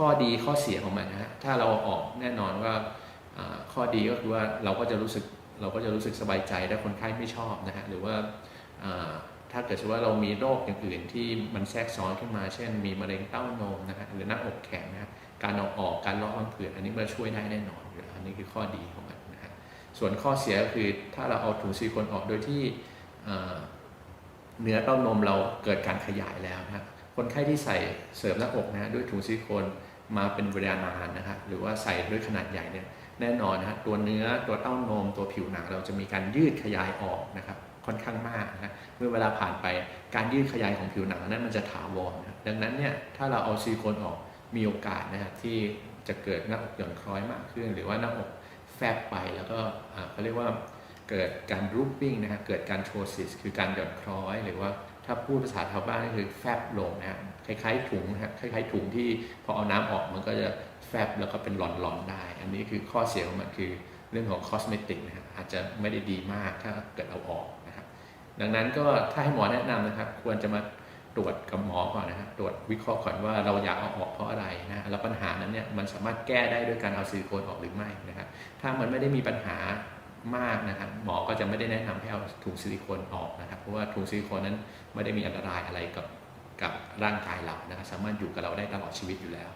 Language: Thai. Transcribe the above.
ข้อดีข้อเสียของมันนะฮะถ้าเราออกแน่นอนว่าข้อดีก็คือว่าเราก็จะรู้สึกเราก็จะรู้สึกสบายใจถ้าคนไข้ไม่ชอบนะฮะหรือว่าถ้าเกิดว่าเรามีโรคอย่างอื่นที่มันแทรกซ้อนขึ้นมา เช่น มีมะเร็งเต้านมนะฮะหรือหน้าอกแข็งนะฮะการเอาออกการเลาะบังผืดอันนี้มันช่วยได้แน่นอนอยู่แล้วอันนี้คือข้อดีของมันนะฮะส่วนข้อเสียก็คือถ้าเราเอาถุงซิลิโคนออกโดยที่เนื้อเต้านมเราเกิดการขยายแล้วนะ คนไข้ที่ใส่เสริมหน้าอกนะด้วยถุงซิลิโคนมาเป็นเวลานานนะฮะหรือว่าใส่ด้วยขนาดใหญ่เนี่ยแน่นอนนะฮะตัวเนื้อตัวเต้านมตัวผิวหนังเราจะมีการยืดขยายออกนะครับค่อนข้างมากนะเมื่อเวลาผ่านไปการยืดขยายของผิวหนังนั้นมันจะถาวรนะดังนั้นเนี่ยถ้าเราเอาซิลิโคนออกมีโอกาสนะฮะที่จะเกิดหน้าอกหย่อนคล้อยมากขึ้น หรือว่าหน้าอกแฟบไปแล้วก็เขาเรียกว่า เกิดการรูปปิ้งนะฮะเกิดการโทซิสคือการหย่อนคล้อย หรือว่าถ้าพูดภาษาชาวบ้านก็คือแฟบลงนะฮะคล้ายๆถุงนะฮะคล้ายๆถุงที่พอเอาน้ำออกมันก็จะแฟบแล้วก็เป็นหลอนๆได้ อันนี้คือข้อเสียของมันคือเรื่องของคอสเมติกนะฮะอาจจะไม่ได้ดีมากถ้าเกิดเอาออกนะครับดังนั้นก็ถ้าให้หมอแนะนำนะครับ ควรจะมาตรวจกับหมอก่อนนะฮะตรวจวิเคราะห์ก่อนว่าเราอยากเอาออกเพราะอะไรนะฮะแล้วปัญหานั้นเนี่ยมันสามารถแก้ได้ด้วยการเอาซิลิโคนออกหรือไม่นะครับถ้ามันไม่ได้มีปัญหา มากนะครับหมอก็จะไม่ได้แนะนำให้เอาถุงซิลิโคนออกนะครับ เพราะว่าถุงซิลิโคนนั้นไม่ได้มีอันตรายอะไรกับกับร่างกายเรานะครับสามารถอยู่กับเราได้ตลอดชีวิตอยู่แล้ว